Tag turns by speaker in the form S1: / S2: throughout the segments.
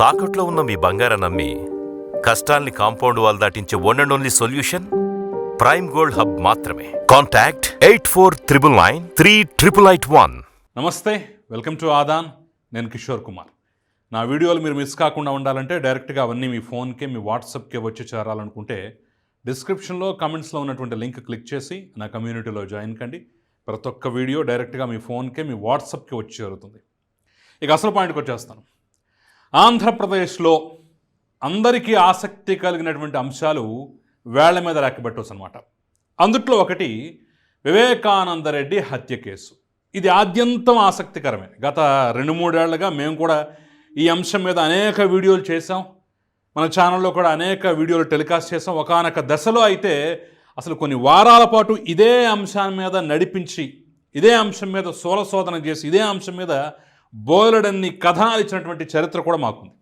S1: తాకట్లో ఉన్న మీ బంగారాన్ని నమ్మి కష్టాల్ని compound wall దాటించే one and only solution prime gold hub మాత్రమే. Contact eight four triple nine three triple eight one
S2: నమస్తే వెల్కమ్ టు ఆదాన్ నేను కిషోర్ కుమార్. నా వీడియోలు మీరు మిస్ కాకుండా ఉండాలంటే డైరెక్ట్గా అవన్నీ మీ ఫోన్కే మీ వాట్సాప్కే వచ్చి చేరాలనుకుంటే డిస్క్రిప్షన్లో కమెంట్స్లో ఉన్నటువంటి లింక్ క్లిక్ చేసి నా కమ్యూనిటీలో జాయిన్ కండి. ప్రతి ఒక్క వీడియో డైరెక్ట్గా మీ ఫోన్కే మీ వాట్సాప్కి వచ్చి చేరుతుంది. ఇక అసలు పాయింట్కి వచ్చేస్తాను. ఆంధ్రప్రదేశ్లో అందరికీ ఆసక్తి కలిగినటువంటి అంశాలు వేళ్ళ మీద లెక్కబెట్టవచ్చు అనమాట అందుట్లో ఒకటి వివేకానందరెడ్డి హత్య కేసు. ఇది ఆద్యంతం ఆసక్తికరమే. గత రెండు మూడేళ్ళుగా మేము కూడా ఈ అంశం మీద అనేక వీడియోలు చేసాం మన ఛానల్లో కూడా అనేక వీడియోలు టెలికాస్ట్ చేసాం ఒకనొక దశలో అయితే అసలు కొన్ని వారాల పాటు ఇదే అంశం మీద నడిపించి ఇదే అంశం మీద సోలశోధన చేసి ఇదే అంశం మీద బోలెడన్ని కథనాలు ఇచ్చినటువంటి చరిత్ర కూడా మాకుంది.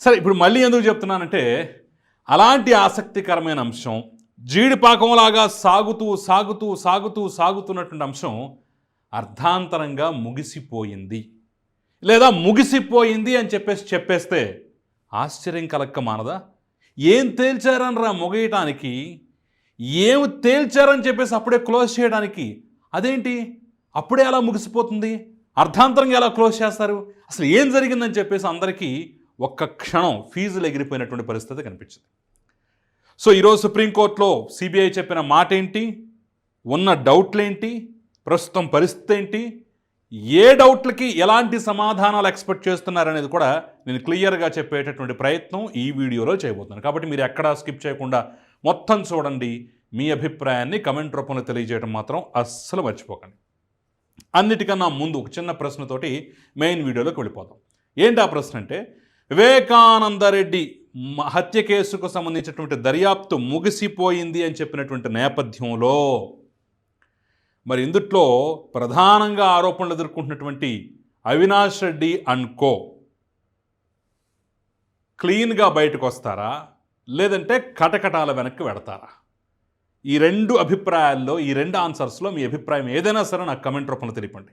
S2: సరే ఇప్పుడు మళ్ళీ ఎందుకు చెప్తున్నానంటే అలాంటి ఆసక్తికరమైన అంశం జీడిపాకంలాగా సాగుతూ సాగుతూ సాగుతూ సాగుతున్నటువంటి అంశం అర్థాంతరంగా ముగిసిపోయింది. లేదా ముగిసిపోయింది అని చెప్పేసి చెప్పేస్తే ఆశ్చర్యం కలక్క మానదా? ఏం తేల్చారనరా ముగయటానికి? ఏం తేల్చారని చెప్పేసి అప్పుడే క్లోజ్ చేయడానికి? అదేంటి? అప్పుడే అలా ముగిసిపోతుంది? అర్ధాంతరంగా ఎలా క్లోజ్ చేస్తారు? అసలు ఏం జరిగిందని చెప్పేసి అందరికీ ఒక్క క్షణం ఫీజులు ఎగిరిపోయినటువంటి పరిస్థితి కనిపించింది. సో ఈరోజు సుప్రీంకోర్టులో సిబిఐ చెప్పిన మాట ఏంటి ఉన్న డౌట్లేంటి? ప్రస్తుతం పరిస్థితి ఏంటి? ఏ డౌట్లకి ఎలాంటి సమాధానాలు ఎక్స్పెక్ట్ చేస్తున్నారనేది కూడా నేను క్లియర్గా చెప్పేటటువంటి ప్రయత్నం ఈ వీడియోలో చేయబోతున్నాను. కాబట్టి మీరు ఎక్కడా స్కిప్ చేయకుండా మొత్తం చూడండి. మీ అభిప్రాయాన్ని కమెంట్ రూపంలో తెలియజేయడం మాత్రం అస్సలు మర్చిపోకండి. అన్నిటికన్నా ముందు ఒక చిన్న ప్రశ్నతోటి మెయిన్ వీడియోలోకి వెళ్ళిపోదాం. ఏంటి ఆ ప్రశ్న అంటే వివేకానందరెడ్డి హత్య కేసుకు సంబంధించినటువంటి దర్యాప్తు ముగిసిపోయింది అని చెప్పినటువంటి నేపథ్యంలో మరి ఇందుట్లో ప్రధానంగా ఆరోపణలు ఎదుర్కొంటున్నటువంటి అవినాష్ రెడ్డి అండ్ కో క్లీన్గా బయటకు వస్తారా? లేదంటే కటకటాల వెనక్కి వెడతారా? ఈ రెండు అభిప్రాయాల్లో ఈ రెండు ఆన్సర్స్లో మీ అభిప్రాయం ఏదైనా సరే నాకు కమెంట్ రూపంలో తెలిపండి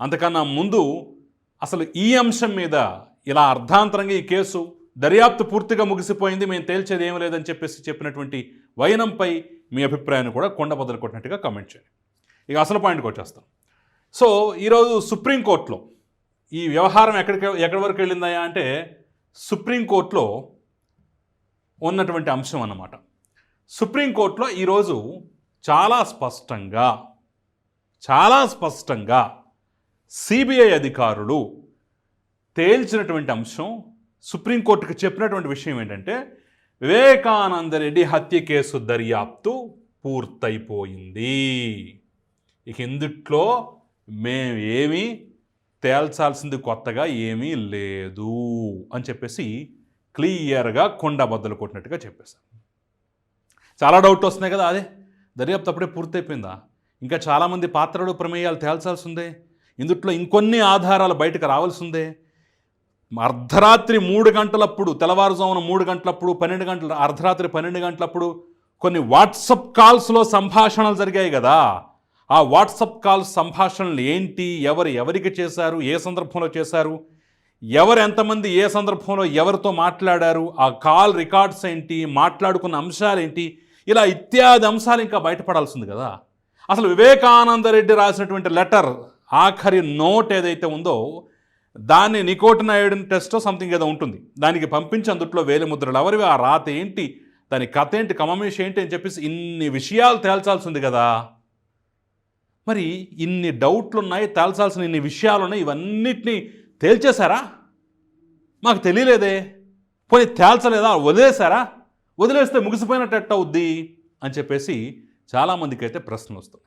S2: అంతకన్నా ముందు అసలు ఈ అంశం మీద ఇలా అర్ధాంతరంగా ఈ కేసు దర్యాప్తు పూర్తిగా ముగిసిపోయింది మేము తేల్చేది ఏం లేదని చెప్పేసి చెప్పినటువంటి వైనంపై మీ అభిప్రాయాన్ని కూడా కొండ బదులు కొట్టినట్టుగా కమెంట్ చేయండి. ఇక అసలు పాయింట్కి వచ్చేస్తాం. సో ఈరోజు సుప్రీంకోర్టులో ఈ వ్యవహారం ఎక్కడికి ఎక్కడి వరకు వెళ్ళిందయా అంటే సుప్రీంకోర్టులో ఉన్నటువంటి అంశం అన్నమాట. సుప్రీంకోర్టులో ఈరోజు చాలా స్పష్టంగా చాలా స్పష్టంగా సిబిఐ అధికారులు తేల్చినటువంటి అంశం సుప్రీంకోర్టుకు చెప్పినటువంటి విషయం ఏంటంటే వివేకానందరెడ్డి హత్య కేసు దర్యాప్తు పూర్తయిపోయింది. ఇక ఇందుట్లో మేము ఏమీ తేల్చాల్సింది కొత్తగా ఏమీ లేదు అని చెప్పేసి క్లియర్గా కొండ బద్దలు కొట్టినట్టుగా చెప్పేశారు. చాలా డౌట్ వస్తున్నాయి కదా అదే. దర్యాప్తు అప్పుడే పూర్తయిపోయిందా? ఇంకా చాలామంది పాత్రలు ప్రమేయాలు తేల్చాల్సి ఉందే ఇందుట్లో ఇంకొన్ని ఆధారాలు బయటకు రావాల్సి ఉందే అర్ధరాత్రి మూడు గంటలప్పుడు తెల్లవారుజామున మూడు గంటలప్పుడు పన్నెండు గంటల అర్ధరాత్రి పన్నెండు గంటలప్పుడు కొన్ని వాట్సప్ కాల్స్లో సంభాషణలు జరిగాయి కదా. ఆ వాట్సప్ కాల్స్ సంభాషణలు ఏంటి? ఎవరు ఎవరికి చేశారు? ఏ సందర్భంలో చేశారు? ఎవరు ఎంతమంది ఏ సందర్భంలో ఎవరితో మాట్లాడారు? ఆ కాల్ రికార్డ్స్ ఏంటి? మాట్లాడుకున్న అంశాలు ఏంటి ఇలా ఇత్యాది అంశాలు ఇంకా బయటపడాల్సింది కదా. అసలు వివేకానందరెడ్డి రాసినటువంటి లెటర్ ఆఖరి నోట్ ఏదైతే ఉందో దాన్ని నికోటిన్ అయోడిన్ టెస్ట్ సంథింగ్ ఏదో ఉంటుంది. దానికి పంపించి అందుట్లో వేలిముద్రలు ఎవరివి? ఆ రాత ఏంటి? దాని కథ ఏంటి? కమమేష్ ఏంటి అని చెప్పేసి ఇన్ని విషయాలు తేల్చాల్సి ఉంది కదా. మరి ఇన్ని డౌట్లు ఉన్నాయి తేల్చాల్సిన ఇన్ని విషయాలు ఉన్నాయి ఇవన్నిటినీ తేల్చేశారా? మాకు తెలియలేదే. పోనీ తేల్చలేదా? వదిలేశారా? వదిలేస్తే ముగిసిపోయినట్టు ఎట్ట అవుద్ది అని చెప్పేసి చాలామందికి అయితే ప్రశ్నలు వస్తున్నాయి.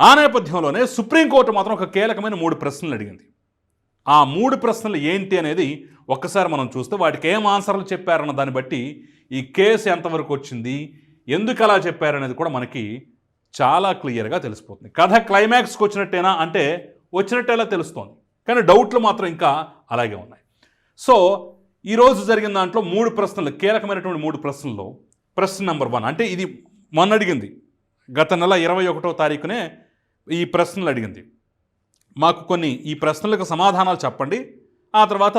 S2: ఆ నేపథ్యంలోనే సుప్రీంకోర్టు మాత్రం ఒక కీలకమైన మూడు ప్రశ్నలు అడిగింది. ఆ మూడు ప్రశ్నలు ఏంటి అనేది ఒక్కసారి మనం చూస్తే వాటికి ఏం ఆన్సర్లు చెప్పారన్న దాన్ని బట్టి ఈ కేసు ఎంతవరకు వచ్చింది ఎందుకు అలా చెప్పారనేది కూడా మనకి చాలా క్లియర్గా తెలిసిపోతుంది. కథ క్లైమాక్స్కి వచ్చినట్టేనా అంటే వచ్చినట్టేలా తెలుస్తోంది. కానీ డౌట్లు మాత్రం ఇంకా అలాగే ఉన్నాయి. సో ఈరోజు జరిగిన దాంట్లో మూడు ప్రశ్నలు కీలకమైనటువంటి మూడు ప్రశ్నల్లో ప్రశ్న నెంబర్ వన్ అంటే ఇది మొన్న అడిగింది. గత నెల ఇరవై ఒకటో తారీఖునే ఈ ప్రశ్నలు అడిగింది. మాకు కొన్ని ఈ ప్రశ్నలకు సమాధానాలు చెప్పండి. ఆ తర్వాత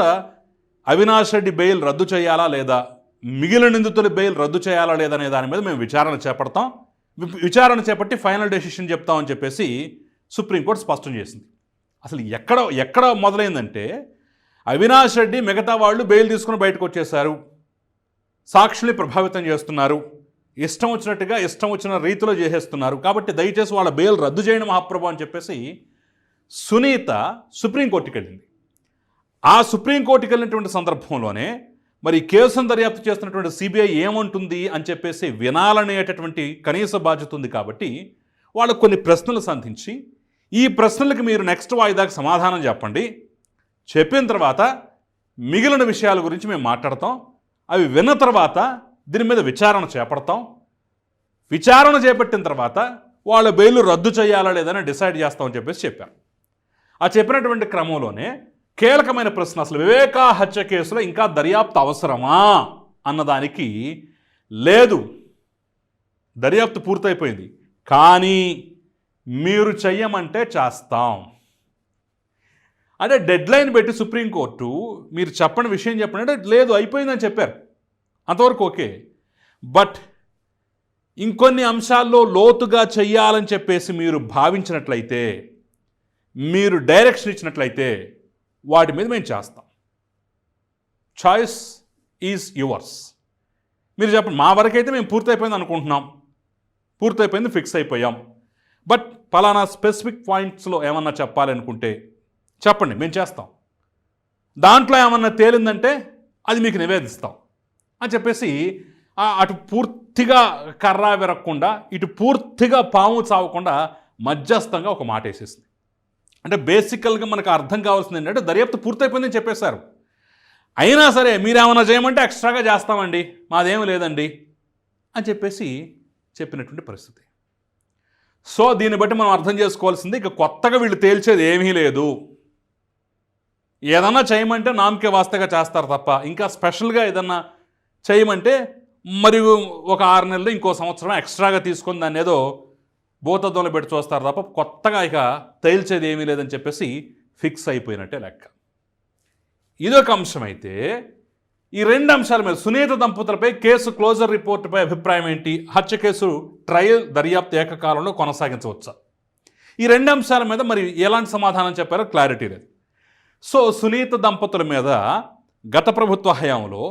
S2: అవినాష్ రెడ్డి బెయిల్ రద్దు చేయాలా లేదా మిగిలిన నిందితుల బెయిల్ రద్దు చేయాలా లేదా అనే దాని మీద మేము విచారణ చేపడతాం. విచారణ చేపట్టి ఫైనల్ డెసిషన్ చెప్తామని చెప్పేసి సుప్రీంకోర్టు స్పష్టం చేసింది. అసలు ఎక్కడ ఎక్కడ మొదలైందంటే అవినాష్ రెడ్డి మిగతా వాళ్ళు బెయిల్ తీసుకుని బయటకు వచ్చేశారు. సాక్షుల్ని ప్రభావితం చేస్తున్నారు. ఇష్టం వచ్చినట్టుగా ఇష్టం వచ్చిన రీతిలో చేసేస్తున్నారు. కాబట్టి దయచేసి వాళ్ళ బెయిల్ రద్దు చేయండి మహాప్రభు అని చెప్పేసి సునీత సుప్రీంకోర్టుకి వెళ్ళింది. ఆ సుప్రీంకోర్టుకి వెళ్ళినటువంటి సందర్భంలోనే మరి కేసును దర్యాప్తు చేస్తున్నటువంటి సిబిఐ ఏముంటుంది అని చెప్పేసి వినాలనేటటువంటి కనీస బాధ్యత ఉంది కాబట్టి వాళ్ళకు కొన్ని ప్రశ్నలు సంధించి ఈ ప్రశ్నలకు మీరు నెక్స్ట్ వాయిదాకి సమాధానం చెప్పండి. చెప్పిన తర్వాత మిగిలిన విషయాల గురించి మేము మాట్లాడతాం. అవి విన్న తర్వాత దీని మీద విచారణ చేపడతాం. విచారణ చేపట్టిన తర్వాత వాళ్ళ బెయిల్ రద్దు చేయాలా లేదని డిసైడ్ చేస్తామని చెప్పేసి చెప్పారు ఆ చెప్పినటువంటి క్రమంలోనే కీలకమైన ప్రశ్న అసలు వివేకా హత్య కేసులో ఇంకా దర్యాప్తు అవసరమా అన్నదానికి లేదు. దర్యాప్తు పూర్తయిపోయింది. కానీ మీరు చెయ్యమంటే చేస్తాం. అంటే డెడ్ లైన్ పెట్టి సుప్రీంకోర్టు మీరు చెప్పని విషయం చెప్పండి. అంటే లేదు అయిపోయిందని చెప్పారు. అంతవరకు ఓకే. బట్ ఇంకొన్ని అంశాల్లో లోతుగా చెయ్యాలని చెప్పేసి మీరు భావించినట్లయితే మీరు డైరెక్షన్ ఇచ్చినట్లయితే వాటి మీద మేము చేస్తాం. చాయిస్ ఈజ్ యువర్స్ మీరు చెప్పండి మా వరకైతే మేము పూర్తయిపోయింది అనుకుంటున్నాం. పూర్తయిపోయింది ఫిక్స్ అయిపోయాం. బట్ పలానా స్పెసిఫిక్ పాయింట్స్లో ఏమన్నా చెప్పాలనుకుంటే చెప్పండి మేము చేస్తాం. దాంట్లో ఏమన్నా తేలిందంటే అది మీకు నివేదిస్తాం అని చెప్పేసి అటు పూర్తిగా కర్రా విరక్కుండా ఇటు పూర్తిగా పాము చావకుండా మధ్యస్థంగా ఒక మాట వేసేసింది. అంటే బేసికల్గా మనకు అర్థం కావాల్సింది ఏంటంటే దర్యాప్తు పూర్తయిపోయిందని చెప్పేశారు. అయినా సరే మీరేమన్నా చేయమంటే ఎక్స్ట్రాగా చేస్తామండి మాదేం లేదండి అని చెప్పేసి చెప్పినటువంటి పరిస్థితి. సో దీన్ని బట్టి మనం అర్థం చేసుకోవాల్సింది ఇక కొత్తగా వీళ్ళు తేల్చేది ఏమీ లేదు. ఏదన్నా చేయమంటే నామకే వాస్తగా చేస్తారు తప్ప ఇంకా స్పెషల్గా ఏదన్నా చేయమంటే మరియు ఒక ఆరు నెలలు ఇంకో సంవత్సరం ఎక్స్ట్రాగా తీసుకుని దాన్ని ఏదో భూతత్వంలో పెట్టి చూస్తారు తప్ప కొత్తగా ఇక తేల్చేది ఏమీ లేదని చెప్పేసి ఫిక్స్ అయిపోయినట్టే లెక్క. ఇదొక అంశం అయితే ఈ రెండు అంశాల మీద సునీత దంపతులపై కేసు క్లోజర్ రిపోర్టుపై అభిప్రాయం ఏంటి? హత్య కేసు ట్రయల్ దర్యాప్తు ఏకకాలంలో కొనసాగించవచ్చా? ఈ రెండు అంశాల మీద మరి ఎలాంటి సమాధానం చెప్పారో క్లారిటీ లేదు. సో సునీత దంపతుల మీద గత ప్రభుత్వ హయాంలో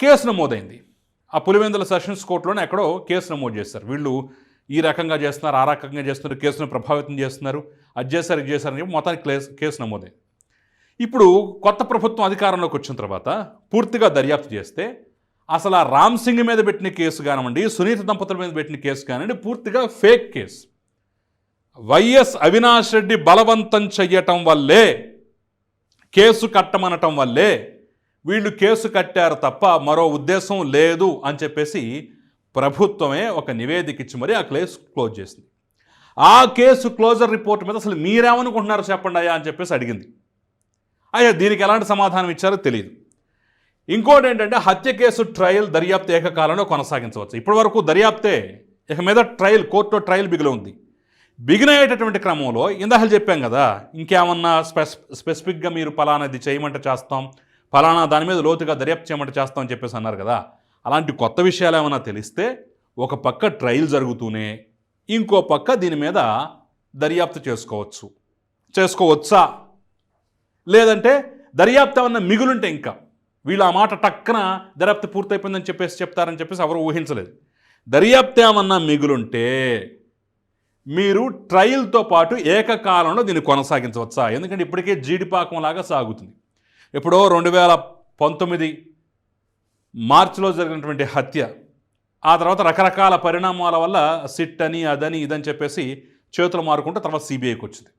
S2: కేసు నమోదైంది. ఆ పులివెందుల సెషన్స్ కోర్టులోనే ఎక్కడో కేసు నమోదు చేస్తారు వీళ్ళు ఈ రకంగా చేస్తున్నారు ఆ రకంగా చేస్తున్నారు కేసును ప్రభావితం చేస్తున్నారు అది చేశారు ఇది చేశారని చెప్పి మొత్తానికి కేసు కేసు నమోదైంది. ఇప్పుడు కొత్త ప్రభుత్వం అధికారంలోకి వచ్చిన తర్వాత పూర్తిగా దర్యాప్తు చేస్తే అసలు ఆ రామ్ సింగ్ మీద పెట్టిన కేసు కానివ్వండి సునీత దంపతుల మీద పెట్టిన కేసు కానివ్వండి పూర్తిగా fake case. YS Avinash Reddy బలవంతం చెయ్యటం వల్లే కేసు కట్టమనటం వల్లే వీళ్ళు కేసు కట్టారు తప్ప మరో ఉద్దేశం లేదు అని చెప్పేసి ప్రభుత్వమే ఒక నివేదిక ఇచ్చి మరీ ఆ కేసు క్లోజ్ చేసింది. ఆ కేసు క్లోజర్ రిపోర్ట్ మీద అసలు మీరేమనుకుంటున్నారు చెప్పండి అయ్యా అని చెప్పేసి అడిగింది. అయ్యా దీనికి ఎలాంటి సమాధానం ఇచ్చారో తెలియదు ఇంకోటి ఏంటంటే హత్య కేసు ట్రయల్ దర్యాప్తు ఏకకాలంలో కొనసాగించవచ్చు. ఇప్పటి వరకు దర్యాప్తే ఇక మీద ట్రయల్ కోర్టులో ట్రయల్ బిగులు ఉంది. బిగినయ్యేటటువంటి క్రమంలో ఇందాక చెప్పాం కదా ఇంకేమన్నా స్పెస్ స్పెసిఫిక్గా మీరు ఫలానాది చేయమంటే చేస్తాం ఫలానా దాని మీద లోతుగా దర్యాప్తు చేయమంటే చేస్తాం అని చెప్పేసి అన్నారు కదా అలాంటి కొత్త విషయాలు ఏమైనా తెలిస్తే ఒక పక్క ట్రయల్ జరుగుతూనే ఇంకో పక్క దీని మీద దర్యాప్తు చేసుకోవచ్చు. చేసుకోవచ్చా? లేదంటే దర్యాప్తు ఏమన్నా మిగులుంటే ఇంకా వీళ్ళు ఆ మాట టక్కన దర్యాప్తు పూర్తయిపోయిందని చెప్పేసి చెప్తారని చెప్పేసి ఎవరు ఊహించలేదు. దర్యాప్తు ఏమన్నా మిగులుంటే మీరు ట్రయల్తో పాటు ఏకకాలంలో దీన్ని కొనసాగించవచ్చా? ఎందుకంటే ఇప్పటికే జీడిపాకం లాగా సాగుతుంది. ఎప్పుడో రెండు వేల పంతొమ్మిది మార్చిలో జరిగినటువంటి హత్య. ఆ తర్వాత రకరకాల పరిణామాల వల్ల సిట్ అని అదని ఇదని చెప్పేసి చేతులు మారుకుంటూ తర్వాత సిబిఐకి వచ్చింది.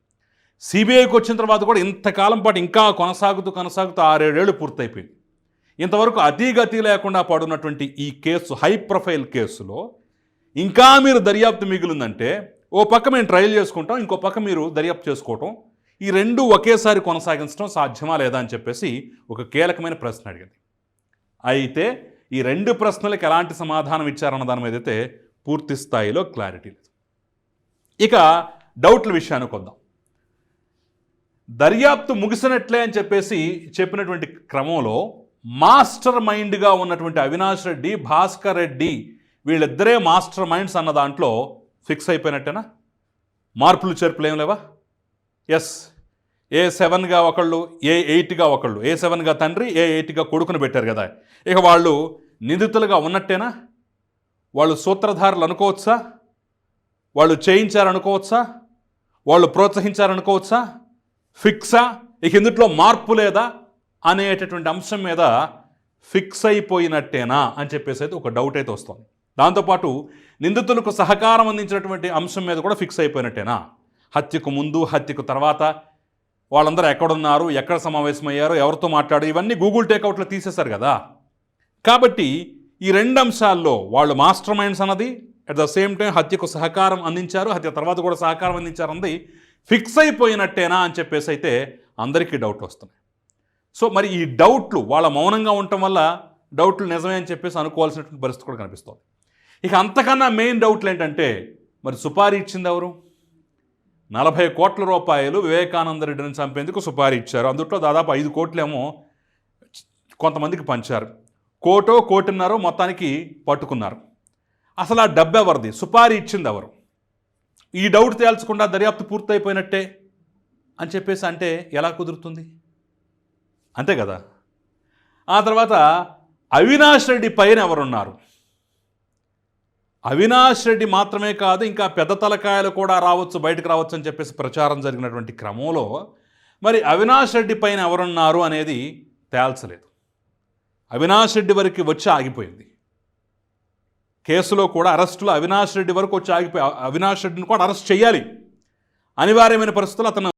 S2: సిబిఐకి వచ్చిన తర్వాత కూడా ఇంతకాలం పాటు ఇంకా కొనసాగుతూ కొనసాగుతూ ఆరేడేళ్ళు పూర్తయిపోయింది. ఇంతవరకు అతిగతి లేకుండా పడున్నటువంటి ఈ కేసు హై ప్రొఫైల్ కేసులో ఇంకా మీరు దర్యాప్తు మిగిలిందంటే ఓ పక్క మేము ట్రయల్ చేసుకుంటాం ఇంకో పక్క మీరు దర్యాప్తు చేసుకోవటం. ఈ రెండు ఒకేసారి కొనసాగించడం సాధ్యమా లేదా అని చెప్పేసి ఒక కీలకమైన ప్రశ్న అడిగింది. అయితే ఈ రెండు ప్రశ్నలకు ఎలాంటి సమాధానం ఇచ్చారన్న దాని మీద అయితే పూర్తి స్థాయిలో క్లారిటీ లేదు. ఇక డౌట్ల విషయానికి వద్దాం. దర్యాప్తు ముగిసినట్లే అని చెప్పేసి చెప్పినటువంటి క్రమంలో మాస్టర్ మైండ్గా ఉన్నటువంటి అవినాష్ రెడ్డి భాస్కర్ రెడ్డి వీళ్ళిద్దరే మాస్టర్ మైండ్స్ అన్న దాంట్లో ఫిక్స్ అయిపోయినట్టేనా? మార్పులు చేర్పులు ఏం లేవా? ఎస్ ఏ సెవెన్గా ఒకళ్ళు ఏ ఎయిట్గా ఒకళ్ళు. ఏ సెవెన్గా తండ్రి ఏ ఎయిట్గా కొడుకుని పెట్టారు కదా. ఇక వాళ్ళు నిందితులుగా ఉన్నట్టేనా? వాళ్ళు సూత్రధారులు అనుకోవచ్చా? వాళ్ళు చేయించారనుకోవచ్చా? వాళ్ళు ప్రోత్సహించారనుకోవచ్చా? ఫిక్సా? ఇక ఇందుట్లో మార్పు లేదా? అనేటటువంటి అంశం మీద ఫిక్స్ అయిపోయినట్టేనా అని చెప్పేసి అయితే ఒక డౌట్ అయితే వస్తుంది. దాంతోపాటు నిందితులకు సహకారం అందించినటువంటి అంశం మీద కూడా ఫిక్స్ అయిపోయినట్టేనా? హత్యకు ముందు హత్యకు తర్వాత వాళ్ళందరూ ఎక్కడున్నారు ఎక్కడ సమావేశమయ్యారు ఎవరితో మాట్లాడు ఇవన్నీ గూగుల్ టేక్అవుట్లో తీసేశారు కదా. కాబట్టి ఈ రెండు అంశాల్లో వాళ్ళు మాస్టర్ మైండ్స్ అన్నది అట్ ద సేమ్ టైం హత్యకు సహకారం అందించారు హత్య తర్వాత కూడా సహకారం అందించారు అన్నది ఫిక్స్ అయిపోయినట్టేనా అని చెప్పేసి అయితే అందరికీ డౌట్లు వస్తున్నాయి. సో మరి ఈ డౌట్లు వాళ్ళ మౌనంగా ఉండటం వల్ల డౌట్లు నిజమే అని చెప్పేసి అనుకోవాల్సినటువంటి పరిస్థితి కూడా కనిపిస్తుంది. ఇక అంతకన్నా మెయిన్ డౌట్లు ఏంటంటే మరి సుపారీ ఇచ్చింది ఎవరు? నలభై కోట్ల రూపాయలు వివేకానంద రెడ్డిని చంపేందుకు సుపారీ ఇచ్చారు. అందుట్లో దాదాపు ఐదు కోట్లేమో కొంతమందికి పంచారు. కోటో కోటిన్నర మొత్తానికి పట్టుకున్నారు. అసలు ఆ డబ్బు ఎవరిది? సుపారీ ఇచ్చింది ఎవరు? ఈ డౌట్ తేల్చకుండా దర్యాప్తు పూర్తయిపోయినట్టే అని చెప్పేసి అంటే ఎలా కుదురుతుంది? అంతే కదా? ఆ తర్వాత అవినాష్ రెడ్డి పైన ఎవరున్నారు? అవినాష్ రెడ్డి మాత్రమే కాదు ఇంకా పెద్ద తలకాయలు కూడా రావచ్చు బయటకు రావచ్చు అని చెప్పేసి ప్రచారం జరిగినటువంటి క్రమంలో మరి అవినాష్ రెడ్డి పైన ఎవరున్నారు అనేది తేల్చలేదు. అవినాష్ రెడ్డి వరకు వచ్చి ఆగిపోయింది. కేసులో కూడా అరెస్టులో అవినాష్ రెడ్డి వరకు వచ్చి ఆగిపోయి అవినాష్ రెడ్డిని కూడా అరెస్ట్ చేయాలి. అనివార్యమైన పరిస్థితుల్లో అతను